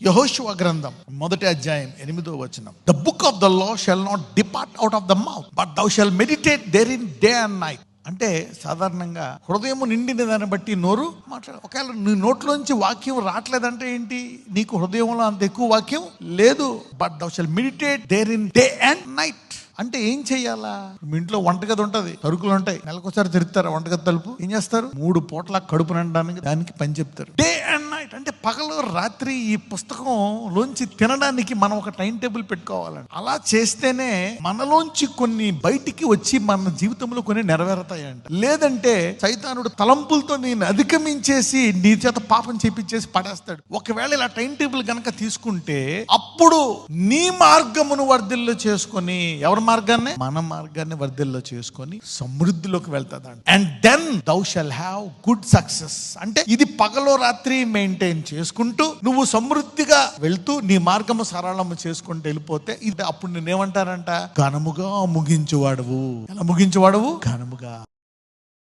యహోశివ గ్రంథం మొదటి అధ్యాయం ఎనిమిదో వచనం. The book of the law shall not depart out of the mouth but thou shall meditate therein day and night అంటే సాధారణంగా హృదయం నిండిన దాన్ని బట్టి నోరు మాట్లాడ ఒకవేళ నీ నోట్లోంచి వాక్యం రావట్లేదంటే ఏంటి? నీకు హృదయంలో అంత ఎక్కువ వాక్యం లేదు but thou shall meditate therein day and night అంటే ఏం చెయ్యాలా మీ ఇంట్లో వంటగది ఉంటది తరుకులు ఉంటాయి నెలకొకసారి తిరుగుతారు వంటగది తలుపు? ఏం చేస్తారు? మూడు పూట్ల కడుపు నిండడానికి దానికి పని చెప్తారు. డే నైట్ అంటే పగలు రాత్రి ఈ పుస్తకం లోంచి తినడానికి మనం ఒక టైం టేబుల్ పెట్టుకోవాలండి. అలా చేస్తేనే మనలోంచి కొన్ని బయటికి వచ్చి మన జీవితంలో కొన్ని నెరవేరుతాయంట. లేదంటే సైతానుడు తలంపులతో నేను అధిగమించేసి నీ చేత పాపం చేపించేసి పడేస్తాడు. ఒకవేళ ఇలా టైం టేబుల్ గనక తీసుకుంటే అప్పుడు నీ మార్గమును వర్ధిల్లో చేసుకొని ఎవరి మార్గాన్ని? మన మార్గాన్ని వర్ధిల్లో చేసుకొని సమృద్ధిలోకి వెళ్తాదంట. And then thou shall have good success అంటే ఇది పగలో రాత్రి మెయిన్ మెయింటైన్ చేసుకుంటూ నువ్వు సమృద్ధిగా వెళ్తూ నీ మార్గము సరళము చేసుకుంటూ వెళ్ళిపోతే ఇది అప్పుడు నేనేమంటారంట ఘనముగా ముగించువాడవు. ఎలా ముగించువాడవు? ఘనముగా.